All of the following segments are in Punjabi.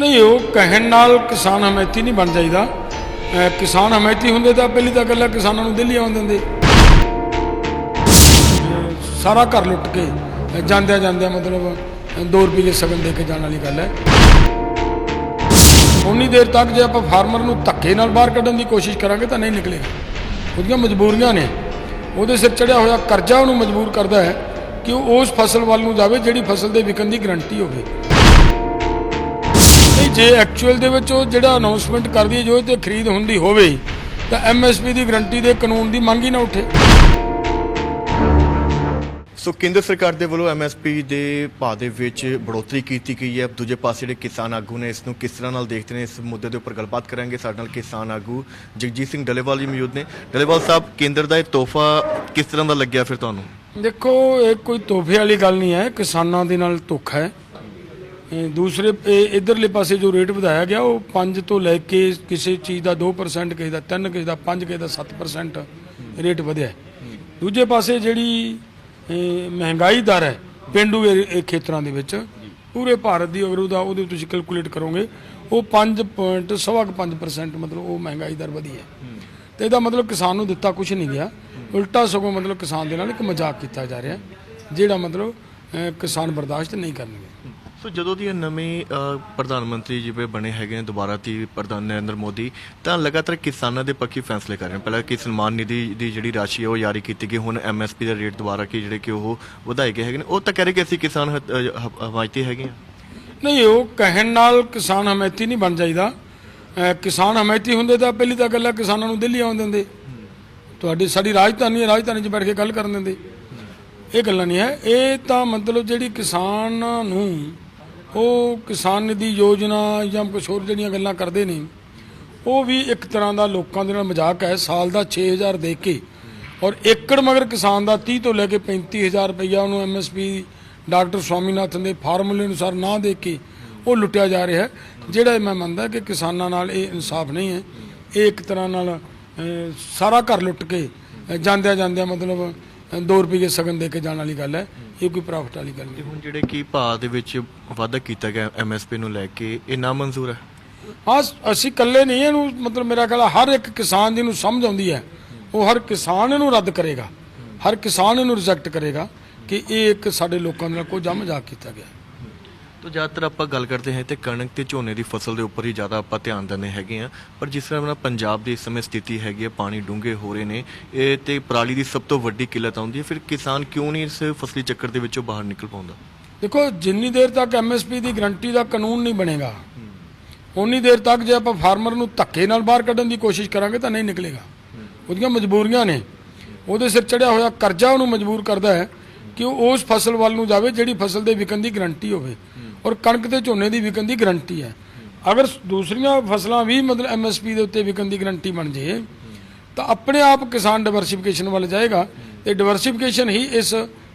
ਨਹੀਂ, ਉਹ ਕਹਿਣ ਨਾਲ ਕਿਸਾਨ ਹਮਾਇਤੀ ਨਹੀਂ ਬਣ ਜਾਈਦਾ। ਕਿਸਾਨ ਹਮਾਇਤੀ ਹੁੰਦੇ ਤਾਂ ਪਹਿਲੀ ਤਾਂ ਗੱਲ ਹੈ ਕਿਸਾਨਾਂ ਨੂੰ ਦਿੱਲੀ ਆਉਣ ਦਿੰਦੇ। ਸਾਰਾ ਘਰ ਲੁੱਟ ਕੇ, ਜਾਂਦਿਆਂ ਜਾਂਦਿਆਂ ਮਤਲਬ 2 ਰੁਪਏ ਦੇ ਸਗਨ ਦੇ ਕੇ ਜਾਣ ਵਾਲੀ ਗੱਲ ਹੈ। ਉਨੀ ਦੇਰ ਤੱਕ ਜੇ ਆਪਾਂ ਫਾਰਮਰ ਨੂੰ ਧੱਕੇ ਨਾਲ ਬਾਹਰ ਕੱਢਣ ਦੀ ਕੋਸ਼ਿਸ਼ ਕਰਾਂਗੇ ਤਾਂ ਨਹੀਂ ਨਿਕਲੇਗਾ। ਉਹਦੀਆਂ ਮਜਬੂਰੀਆਂ ਨੇ। ਉਹਦੇ ਸਿਰ ਚੜਿਆ ਹੋਇਆ ਕਰਜ਼ਾ ਉਹਨੂੰ ਮਜਬੂਰ ਕਰਦਾ ਹੈ ਕਿ ਉਹ ਉਸ ਫਸਲ ਵੱਲ ਨੂੰ ਜਾਵੇ ਜਿਹੜੀ ਫਸਲ ਦੇ ਵਿਕਣ ਦੀ ਗਰੰਟੀ ਹੋਵੇ। ਜੇ ਐਕਚੁਅਲ ਦੇ ਵਿੱਚ ਉਹ ਜਿਹੜਾ ਅਨਾਉਂਸਮੈਂਟ ਕਰਦੀ ਹੈ ਜੋ ਇਹ ਤੇ ਖਰੀਦ ਹੁੰਦੀ ਹੋਵੇ ਤਾਂ ਐਮਐਸਪੀ ਦੀ ਗਰੰਟੀ ਦੇ ਕਾਨੂੰਨ ਦੀ ਮੰਗ ਹੀ ਨਾ ਉੱਠੇ। ਸੋ ਕੇਂਦਰ ਸਰਕਾਰ ਦੇ ਵੱਲੋਂ ਐਮਐਸਪੀ ਦੇ ਭਾਅ ਦੇ ਵਿੱਚ ਬੜੋਤਰੀ ਕੀਤੀ ਗਈ ਹੈ। ਦੂਜੇ ਪਾਸੇ ਜਿਹੜੇ ਕਿਸਾਨ ਆਗੂ ਨੇ ਇਸ ਨੂੰ ਕਿਸ ਤਰ੍ਹਾਂ ਨਾਲ ਦੇਖਦੇ ਨੇ ਇਸ ਮੁੱਦੇ ਦੇ ਉੱਪਰ ਗੱਲਬਾਤ ਕਰਾਂਗੇ। ਸਾਡੇ ਨਾਲ ਕਿਸਾਨ ਆਗੂ ਜਗਜੀਤ ਸਿੰਘ ਡਲੇਵਾਲ ਜੀ ਮੌਜੂਦ ਨੇ। ਡਲੇਵਾਲ ਸਾਹਿਬ ਕੇਂਦਰ ਦਾ ਇਹ ਤੋਹਫਾ ਕਿਸ ਤਰ੍ਹਾਂ ਦਾ ਲੱਗਿਆ ਫਿਰ ਤੁਹਾਨੂੰ? ਦੇਖੋ ਇਹ ਕੋਈ ਤੋਹਫੇ ਵਾਲੀ ਗੱਲ ਨਹੀਂ ਹੈ। ਕਿਸਾਨਾਂ ਦੇ ਨਾਲ ਧੋਖਾ ਹੈ। ਦੂਸਰੇ, ਇਹ ਇਧਰਲੇ ਪਾਸੇ ਜੋ ਰੇਟ ਵਧਾਇਆ ਗਿਆ, ਉਹ 5 ਤੋਂ ਲੈ ਕੇ ਕਿਸੇ ਚੀਜ਼ ਦਾ 2% ਕਿਸੇ ਦਾ 3 ਕਿਸੇ ਦਾ 5 ਕਿਸੇ ਦਾ 7% ਰੇਟ ਵਧਿਆ ਦੂਜੇ ਪਾਸੇ ਜਿਹੜੀ ਮਹਿੰਗਾਈ ਦਰ ਹੈ ਪਿੰਡੂ ਏ- ਖੇਤਰਾਂ ਦੇ ਵਿੱਚ, ਪੂਰੇ ਭਾਰਤ ਦੀ ਅਗਰ ਉਹਦਾ ਉਹਦੇ ਤੁਸੀਂ ਕੈਲਕੂਲੇਟ ਕਰੋਗੇ, ਉਹ 5.5% ਮਤਲਬ ਉਹ ਮਹਿੰਗਾਈ ਦਰ ਵਧੀ ਹੈ। ਤੇ ਇਹਦਾ ਮਤਲਬ ਕਿਸਾਨ ਨੂੰ ਦਿੱਤਾ ਕੁਝ ਨਹੀਂ ਗਿਆ। ਉਲਟਾ ਸਗੋਂ ਮਤਲਬ ਕਿਸਾਨ ਦੇ ਨਾਲ ਇੱਕ ਮਜ਼ਾਕ ਕੀਤਾ ਜਾ ਰਿਹਾ, ਜਿਹੜਾ ਮਤਲਬ ਕਿਸਾਨ ਬਰਦਾਸ਼ਤ ਨਹੀਂ ਕਰਨਗੇ। ਸੋ ਜਦੋਂ ਦੀ ਨਵੇਂ ਪ੍ਰਧਾਨ ਮੰਤਰੀ ਜਿਵੇਂ ਬਣੇ ਹੈਗੇ ਨੇ, ਦੁਬਾਰਾ ਤੀ ਪ੍ਰਧਾਨ ਨਰਿੰਦਰ ਮੋਦੀ, ਤਾਂ ਲਗਾਤਾਰ ਕਿਸਾਨਾਂ ਦੇ ਪੱਖੀ ਫੈਸਲੇ ਕਰ ਰਹੇ ਨੇ। ਪਹਿਲਾਂ ਕਿ ਸਨਮਾਨ ਨਿਧੀ ਦੀ ਜਿਹੜੀ ਰਾਸ਼ੀ ਹੈ ਉਹ ਜਾਰੀ ਕੀਤੀ ਗਈ, ਹੁਣ ਐਮਐਸਪੀ ਦਾ ਰੇਟ ਦੁਬਾਰਾ ਕੀ ਜਿਹੜੇ ਕਿ ਉਹ ਵਧਾਏ ਗਏ ਹੈਗੇ ਨੇ। ਉਹ ਤਾਂ ਕਹਿ ਰਹੇ ਕਿ ਅਸੀਂ ਕਿਸਾਨ ਹਮਾਇਤੀ ਹੈਗੇ ਹਾਂ। ਨਹੀਂ, ਉਹ ਕਹਿਣ ਨਾਲ ਕਿਸਾਨ ਹਮਾਇਤੀ ਨਹੀਂ ਬਣ ਜਾਈਦਾ ਕਿਸਾਨ ਹਮਾਇਤੀ ਹੁੰਦੇ ਤਾਂ ਪਹਿਲੀ ਤਾਂ ਗੱਲ ਹੈ ਕਿਸਾਨਾਂ ਨੂੰ ਦਿੱਲੀ ਆਉਣ ਦਿੰਦੇ। ਤੁਹਾਡੀ, ਸਾਡੀ ਰਾਜਧਾਨੀ ਰਾਜਧਾਨੀ 'ਚ ਬੈਠ ਕੇ ਗੱਲ ਕਰਨ ਦਿੰਦੇ। ਇਹ ਗੱਲਾਂ ਨਹੀਂ ਹੈ। ਇਹ ਤਾਂ ਮਤਲਬ ਜਿਹੜੀ ਕਿਸਾਨ ਨੂੰ ਉਹ ਕਿਸਾਨ ਨਿਧੀ ਯੋਜਨਾ ਜਾਂ ਕੁਛ ਹੋਰ ਜਿਹੜੀਆਂ ਗੱਲਾਂ ਕਰਦੇ ਨੇ, ਉਹ ਵੀ ਇੱਕ ਤਰ੍ਹਾਂ ਦਾ ਲੋਕਾਂ ਦੇ ਨਾਲ ਮਜ਼ਾਕ ਹੈ। ਸਾਲ ਦਾ 6000 ਦੇ ਕੇ ਔਰ ਏਕੜ ਮਗਰ ਕਿਸਾਨ ਦਾ 30 ਤੋਂ ਲੈ ਕੇ 35000 ਰੁਪਈਆ ਉਹਨੂੰ ਐਮਐਸਪੀ ਡਾਕਟਰ ਸਵਾਮੀਨਾਥਨ ਦੇ ਫਾਰਮੂਲੇ ਅਨੁਸਾਰ ਨਾ ਦੇ ਕੇ ਉਹ ਲੁੱਟਿਆ ਜਾ ਰਿਹਾ ਹੈ। ਜਿਹੜਾ ਮੈਂ ਮੰਨਦਾ ਕਿ ਕਿਸਾਨਾਂ ਨਾਲ ਇਹ ਇਨਸਾਫ ਨਹੀਂ ਹੈ। ਇਹ ਇੱਕ ਤਰ੍ਹਾਂ ਨਾਲ ਸਾਰਾ ਘਰ ਲੁੱਟ ਕੇ ਜਾਂਦਿਆਂ ਜਾਂਦਿਆਂ ਮਤਲਬ 2 ਰੁਪਏ ਸਗਨ ਦੇ ਕੇ ਜਾਣ ਵਾਲੀ ਗੱਲ ਹੈ। ਇਹ ਕੋਈ ਪ੍ਰੋਫਿਟ ਵਾਲੀ ਗੱਲ ਨਹੀਂ। ਹੁਣ ਜਿਹੜੇ ਕਿ ਭਾਅ ਦੇ ਵਿੱਚ ਵਾਧਾ ਕੀਤਾ ਗਿਆ ਐਮਐਸਪੀ ਨੂੰ ਲੈ ਕੇ ਇਹ ਨਾ ਮਨਜ਼ੂਰ ਹੈ? ਹਾਂ ਅਸੀਂ ਇਕੱਲੇ ਨਹੀਂ ਇਹਨੂੰ ਮਤਲਬ ਮੇਰਾ ਖਿਆਲ ਹਰ ਇੱਕ ਕਿਸਾਨ ਜਿਹਨੂੰ ਸਮਝ ਆਉਂਦੀ ਹੈ। ਉਹ ਹਰ ਕਿਸਾਨ ਇਹਨੂੰ ਰੱਦ ਕਰੇਗਾ। ਹਰ ਕਿਸਾਨ ਇਹਨੂੰ ਰਿਜੈਕਟ ਕਰੇਗਾ ਕਿ ਇਹ ਇੱਕ ਸਾਡੇ ਲੋਕਾਂ ਦੇ ਨਾਲ ਕੋਈ ਜੰਮ ਜਾ ਕੀਤਾ ਗਿਆ। ਤੋ ਜ਼ਿਆਦਾਤਰ ਆਪਾਂ ਗੱਲ ਕਰਦੇ ਹਾਂ ਤੇ ਕਣਕ ਤੇ ਝੋਨੇ ਦੀ ਫਸਲ ਦੇ ਉੱਪਰ ਹੀ ਜ਼ਿਆਦਾ ਆਪਾਂ ਧਿਆਨ ਦਿੰਦੇ ਹੈਗੇ ਆ ਪਰ ਜਿਸ ਤਰ੍ਹਾਂ ਨਾਲ ਪੰਜਾਬ ਦੀ ਇਸ ਸਮੇਂ ਸਥਿਤੀ ਹੈਗੀ ਹੈ, ਪਾਣੀ ਡੂੰਘੇ ਹੋ ਰਹੇ ਨੇ, ਇਹ ਤੇ ਪਰਾਲੀ ਦੀ ਸਭ ਤੋਂ ਵੱਡੀ ਕਿੱਲਤ ਆਉਂਦੀ ਹੈ, ਫਿਰ ਕਿਸਾਨ ਕਿਉਂ ਨਹੀਂ ਇਸ ਫਸਲੀ ਚੱਕਰ ਦੇ ਵਿੱਚੋਂ ਬਾਹਰ ਨਿਕਲ ਪਾਉਂਦਾ? ਦੇਖੋ, ਜਿੰਨੀ ਦੇਰ ਤੱਕ ਐਮਐਸਪੀ ਦੀ ਗਰੰਟੀ ਦਾ ਕਾਨੂੰਨ ਨਹੀਂ ਬਣੇਗਾ ਉਨੀ ਦੇਰ ਤੱਕ ਜੇ ਆਪਾਂ ਫਾਰਮਰ ਨੂੰ ਧੱਕੇ ਨਾਲ ਬਾਹਰ ਕੱਢਣ ਦੀ ਕੋਸ਼ਿਸ਼ ਕਰਾਂਗੇ ਤਾਂ ਨਹੀਂ ਨਿਕਲੇਗਾ। ਉਹਦੀਆਂ ਮਜਬੂਰੀਆਂ ਨੇ। ਉਹਦੇ ਸਿਰ ਚੜਿਆ ਹੋਇਆ ਕਰਜ਼ਾ ਉਹਨੂੰ ਮਜਬੂਰ ਕਰਦਾ ਹੈ ਕਿ ਉਹ ਉਸ ਫਸਲ ਵੱਲ ਨੂੰ ਜਾਵੇ ਜਿਹੜੀ ਫਸਲ ਦੇ ਵਿਕਣ ਦੀ ਗਰੰਟੀ ਹੋਵੇ। ਔਰ ਕਣਕ ਤੇ ਝੋਨੇ ਦੀ ਵਿਕਣ ਦੀ ਗਰੰਟੀ ਹੈ। ਅਗਰ ਦੂਸਰੀਆਂ ਫਸਲਾਂ ਵੀ ਮਤਲਬ ਐਮਐਸਪੀ ਦੇ ਉੱਤੇ ਵਿਕਣ ਦੀ ਗਰੰਟੀ ਬਣ ਜੇ ਤਾਂ ਆਪਣੇ ਆਪ ਕਿਸਾਨ ਡਿਵਰਸਿਫਿਕੇਸ਼ਨ ਵੱਲ ਜਾਏਗਾ। ਤੇ ਡਿਵਰਸਿਫਿਕੇਸ਼ਨ ਹੀ ਇਸ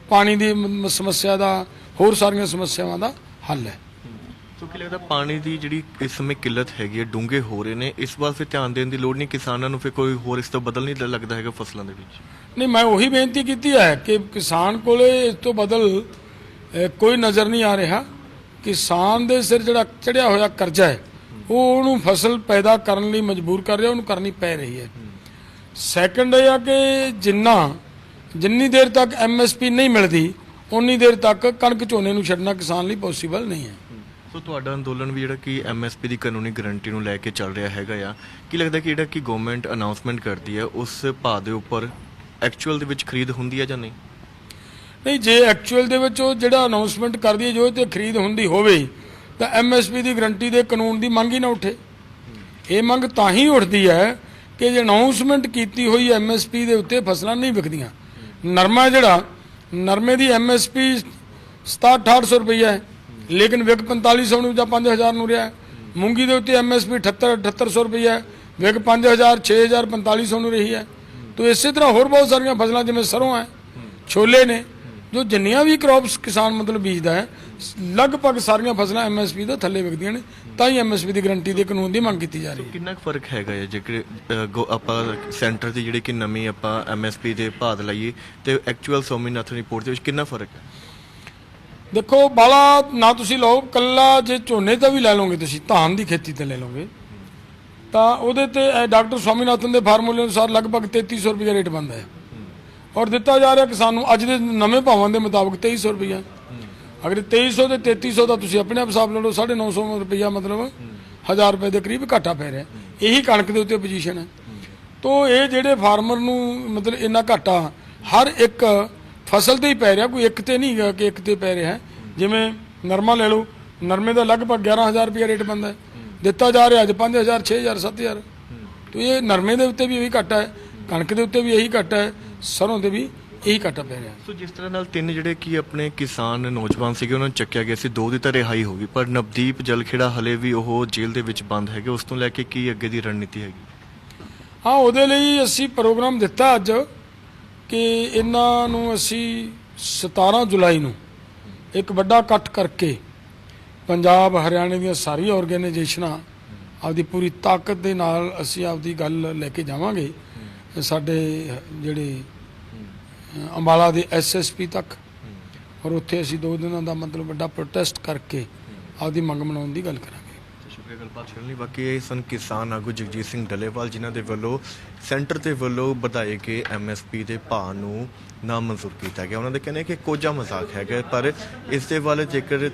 ਪਾਣੀ ਦੀ ਸਮੱਸਿਆ ਦਾ ਹੋਰ ਸਾਰੀਆਂ ਸਮੱਸਿਆਵਾਂ ਦਾ ਹੱਲ ਹੈ। ਸੋ ਕੀ ਲੱਗਦਾ ਪਾਣੀ ਦੀ ਜਿਹੜੀ ਇਸ ਸਮੇਂ ਕਿੱਲਤ ਹੈਗੀ ਹੈ ਡੂੰਘੇ ਹੋ ਰਹੇ ਨੇ ਇਸ ਵਾਰ ਫਿਰ ਧਿਆਨ ਦੇਣ ਦੀ ਲੋੜ ਨਹੀਂ ਕਿਸਾਨਾਂ ਨੂੰ ਫਿਰ ਕੋਈ ਹੋਰ ਇਸ ਤੋਂ ਬਦਲ ਨਹੀਂ ਲੱਗਦਾ ਹੈਗਾ ਫਸਲਾਂ ਦੇ ਵਿੱਚ? ਨਹੀਂ ਮੈਂ ਉਹੀ ਬੇਨਤੀ ਕੀਤੀ ਹੈ ਕਿ ਕਿਸਾਨ ਕੋਲੇ ਇਸ ਤੋਂ ਬਦਲ ਕੋਈ ਨਜ਼ਰ ਨਹੀਂ ਆ ਰਿਹਾ। ਕਿਸਾਨ ਦੇ ਸਿਰ ਜਿਹੜਾ ਚੜਿਆ ਹੋਇਆ ਕਰਜ਼ਾ ਹੈ, ਉਹ ਉਹਨੂੰ ਫਸਲ ਪੈਦਾ ਕਰਨ ਲਈ ਮਜਬੂਰ ਕਰ ਰਿਹਾ, ਉਹਨੂੰ ਕਰਨੀ ਪੈ ਰਹੀ ਹੈ। ਸੈਕੰਡ ਇਹ ਆ ਕਿ ਜਿੰਨਾ, ਜਿੰਨੀ ਦੇਰ ਤੱਕ ਐਮਐਸਪੀ ਨਹੀਂ ਮਿਲਦੀ ਉਨੀ ਦੇਰ ਤੱਕ ਕਣਕ ਝੋਨੇ ਨੂੰ ਛੱਡਣਾ ਕਿਸਾਨ ਲਈ ਪੋਸੀਬਲ ਨਹੀਂ ਹੈ। ਸੋ ਤੁਹਾਡਾ ਅੰਦੋਲਨ ਵੀ ਜਿਹੜਾ ਕਿ ਐਮਐਸਪੀ ਦੀ ਕਾਨੂੰਨੀ ਗਾਰੰਟੀ ਨੂੰ ਲੈ ਕੇ ਚੱਲ ਰਿਹਾ ਹੈਗਾ ਆ, ਕੀ ਲੱਗਦਾ ਕਿ ਜਿਹੜਾ ਕਿ ਗਵਰਨਮੈਂਟ ਅਨਾਉਂਸਮੈਂਟ ਕਰਦੀ ਹੈ, ਉਸ ਭਾਅ ਦੇ ਉੱਪਰ ਐਕਚੁਅਲ ਦੇ ਵਿੱਚ ਖਰੀਦ ਹੁੰਦੀ ਹੈ ਜਾਂ ਨਹੀਂ? ਨਹੀਂ, ਜੇ ਐਕਚੁਅਲ ਦੇ ਵਿੱਚ ਉਹ ਜਿਹੜਾ ਅਨਾਉਂਸਮੈਂਟ ਕਰਦੀ ਹੈ, ਜੋ ਇਹ ਤੇ ਖਰੀਦ ਹੁੰਦੀ ਹੋਵੇ, ਤਾਂ ਐਮਐਸਪੀ ਦੀ ਗਰੰਟੀ ਦੇ ਕਾਨੂੰਨ ਦੀ ਮੰਗ ਹੀ ਨਾ ਉੱਠੇ। ਇਹ ਮੰਗ ਤਾਂ ਹੀ ਉੱਠਦੀ ਹੈ ਕਿ ਜੇ ਅਨਾਉਂਸਮੈਂਟ ਕੀਤੀ ਹੋਈ ਐਮਐਸਪੀ ਦੇ ਉੱਤੇ ਫਸਲਾਂ ਨਹੀਂ ਵਿਕਦੀਆਂ। ਨਰਮਾ ਜਿਹੜਾ, ਨਰਮੇ ਦੀ ਐਮਐਸਪੀ 6700 ਰੁਪਈਆ ਹੈ, ਲੇਕਿਨ ਵਿਕ 4500 ਨੂੰ ਜਾਂ 5000 ਨੂੰ ਰਿਹਾ ਮੂੰਗੀ ਦੇ ਉੱਤੇ ਐਮਐਸਪੀ 78 7800 ਰੁਪਈਆ ਹੈ, ਵਿਕ 5000 6000 4500 ਨੂੰ ਰਹੀ ਹੈ। ਤੋ ਇਸੇ ਤਰ੍ਹਾਂ ਹੋਰ ਬਹੁਤ ਸਾਰੀਆਂ ਫਸਲਾਂ, ਜਿਵੇਂ ਸਰੋਂ ਹੈ, ਛੋਲੇ ਨੇ ਜੋ ਜਿੰਨੀਆਂ ਵੀ ਕ੍ਰੌਪਸ ਕਿਸਾਨ ਮਤਲਬ ਬੀਜਦਾ ਹੈ ਲਗਭਗ ਸਾਰੀਆਂ ਫਸਲਾਂ ਐਮਐਸਪੀ ਤੋਂ ਥੱਲੇ ਵਿਕਦੀਆਂ ਨੇ ਤਾਂ ਹੀ ਐਮਐਸਪੀ ਦੀ ਗਰੰਟੀ ਦੇ ਕਾਨੂੰਨ ਦੀ ਮੰਗ ਕੀਤੀ ਜਾ ਰਹੀ ਹੈ। ਕਿੰਨਾ ਕੁ ਫ਼ਰਕ ਹੈਗਾ ਹੈ? ਜੇਕਰ ਗੋ- ਆਪਾਂ ਸੈਂਟਰ ਦੀ ਜਿਹੜੀ ਕਿ ਨਵੀਂ ਆਪਾਂ ਐਮਐਸਪੀ ਦੇ ਭਾਅ ਲਾਈਏ ਤੇ ਐਕਚੁਅਲ ਸੋਮੀਨਾਥਨ ਰਿਪੋਰਟ ਦੇ ਵਿੱਚ ਕਿੰਨਾ ਫ਼ਰਕ ਹੈ? ਦੇਖੋ ਬਾਲਾ ਨਾ ਤੁਸੀਂ ਲਓ ਕੱਲਾ ਜੇ ਝੋਨੇ ਤਾਂ ਵੀ ਲੈ ਲਓਗੇ ਤੁਸੀਂ ਧਾਨ ਦੀ ਖੇਤੀ ਤੇ ਲੈ ਲਓਗੇ ਤਾਂ ਉਹਦੇ ਤੇ ਇਹ ਡਾਕਟਰ ਸਵਾਮੀਨਾਥਨ ਦੇ ਫਾਰਮੂਲੇ ਅਨੁਸਾਰ ਲਗਭਗ 3300 ਰੁਪਏ ਰੇਟ ਬਣਦਾ ਹੈ। ਔਰ ਦਿੱਤਾ ਜਾ ਰਿਹਾ ਕਿਸਾਨ ਨੂੰ ਅੱਜ ਦੇ ਨਵੇਂ ਭਾਵਾਂ ਦੇ ਮੁਤਾਬਕ 2300 ਰੁਪਈਆ। ਅਗਰ 2300 ਤੇ 3300 ਦਾ ਤੁਸੀਂ ਆਪਣੇ ਆਪ ਹਿਸਾਬ ਲਾ ਲਓ 950 ਰੁਪਈਆ ਮਤਲਬ 1000 ਰੁਪਏ ਦੇ ਕਰੀਬ ਘਾਟਾ ਪੈ ਰਿਹਾ। ਇਹੀ ਕਣਕ ਦੇ ਉੱਤੇ ਪੋਜੀਸ਼ਨ ਹੈ। ਤੋ ਇਹ ਜਿਹੜੇ ਫਾਰਮਰ ਨੂੰ ਮਤਲਬ ਇੰਨਾ ਘਾਟਾ, ਹਰ ਇੱਕ ਫਸਲ ਤੇ ਹੀ ਪੈ ਰਿਹਾ, ਕੋਈ ਇੱਕ ਤੇ ਨਹੀਂ ਕਿ ਇੱਕ ਤੇ ਪੈ ਰਿਹਾ। ਜਿਵੇਂ ਨਰਮਾ ਲੈ ਲਓ, ਨਰਮੇ ਦਾ ਲਗਭਗ 11000 ਰੁਪਏ ਰੇਟ ਬੰਦਾ ਦਿੱਤਾ ਜਾ ਰਿਹਾ ਅੱਜ 5000 6000 7000 ਤੋ ਇਹ ਨਰਮੇ ਦੇ ਉੱਤੇ ਵੀ ਇਹੀ ਘਾਟਾ ਹੈ। ਕਣਕ ਦੇ ਉੱਤੇ ਵੀ ਇਹੀ ਘਾਟਾ ਹੈ ਸਰੋਂ ਦੇ ਵੀ ਇਹੀ ਘਾਟਾ ਪੈ ਰਿਹਾ ਸੋ ਜਿਸ ਤਰ੍ਹਾਂ ਨਾਲ ਤਿੰਨ ਜਿਹੜੇ ਕੀ ਆਪਣੇ ਕਿਸਾਨ ਨੌਜਵਾਨ ਸੀਗੇ ਉਹਨਾਂ ਨੂੰ ਚੱਕਿਆ ਗਿਆ ਸੀ ਦੋ ਦੀ ਤਾਂ ਰਿਹਾਈ ਹੋ ਗਈ ਪਰ ਨਵਦੀਪ ਜਲਖੇੜਾ ਹਲੇ ਵੀ ਉਹ ਜੇਲ੍ਹ ਦੇ ਵਿੱਚ ਬੰਦ ਹੈਗੇ ਉਸ ਤੋਂ ਲੈ ਕੇ ਕੀ ਅੱਗੇ ਦੀ ਰਣਨੀਤੀ ਹੈਗੀ? ਹਾਂ ਉਹਦੇ ਲਈ ਅਸੀਂ ਪ੍ਰੋਗਰਾਮ ਦਿੱਤਾ ਅੱਜ ਕਿ ਇਹਨਾਂ ਨੂੰ ਅਸੀਂ 17 ਜੁਲਾਈ ਨੂੰ ਇੱਕ ਵੱਡਾ ਇਕੱਠ ਕਰਕੇ ਪੰਜਾਬ ਹਰਿਆਣੇ ਦੀਆਂ ਸਾਰੀਆਂ ਆਰਗੇਨਾਈਜੇਸ਼ਨਾਂ ਆਪਦੀ ਪੂਰੀ ਤਾਕਤ ਦੇ ਨਾਲ ਅਸੀਂ ਆਪਦੀ ਗੱਲ ਲੈ ਕੇ ਜਾਵਾਂਗੇ। ਸਾਡੇ ਜਿਹੜੇ ਅੰਬਾਲਾ ਦੇ ਐਸਐਸਪੀ ਤੱਕ। ਔਰ ਉੱਥੇ ਅਸੀਂ ਦੋ ਦਿਨਾਂ ਦਾ ਮਤਲਬ ਵੱਡਾ ਪ੍ਰੋਟੈਸਟ ਕਰਕੇ ਆਪਦੀ ਮੰਗ ਮਨਾਉਣ ਦੀ ਗੱਲ ਕਰਾਂਗੇ। ਸ਼ੁਕਰੀਆ, ਗੱਲਬਾਤ ਕਰਨ ਲਈ। ਬਾਕੀ ਇਹ ਸਨ ਕਿਸਾਨ ਆਗੂ ਜਗਜੀਤ ਸਿੰਘ ਡੱਲੇਵਾਲ, ਜਿਨ੍ਹਾਂ ਦੇ ਵੱਲੋਂ ਸੈਂਟਰ ਦੇ ਵੱਲੋਂ ਵਧਾਏ ਗਏ ਐਮਐਸਪੀ ਦੇ ਭਾਅ ਨੂੰ ਨਾਮਨਜ਼ੂਰ ਕੀਤਾ ਗਿਆ। ਉਹਨਾਂ ਦੇ ਕਹਿੰਦੇ ਕਿ ਕੋਝਾ ਮਜ਼ਾਕ ਹੈਗਾ, ਪਰ ਇਸ ਦੇ ਵੱਲ ਜੇਕਰ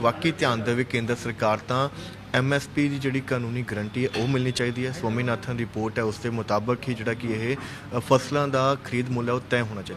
ਵਾਕਈ ਧਿਆਨ ਦੇਵੇ ਕੇਂਦਰ ਸਰਕਾਰ ਤਾਂ ਐਮਐਸਪੀ ਦੀ ਜਿਹੜੀ ਕਾਨੂੰਨੀ ਗਰੰਟੀ ਹੈ, ਉਹ ਮਿਲਣੀ ਚਾਹੀਦੀ ਹੈ। ਸਵਾਮੀਨਾਥਨ ਰਿਪੋਰਟ ਹੈ, ਉਸ ਦੇ ਮੁਤਾਬਕ ਹੀ ਜਿਹੜਾ ਕਿ ਇਹ ਫਸਲਾਂ ਦਾ ਖਰੀਦ ਮੁੱਲ ਹੈ, ਉਹ ਤੈਅ ਹੋਣਾ ਚਾਹੀਦਾ।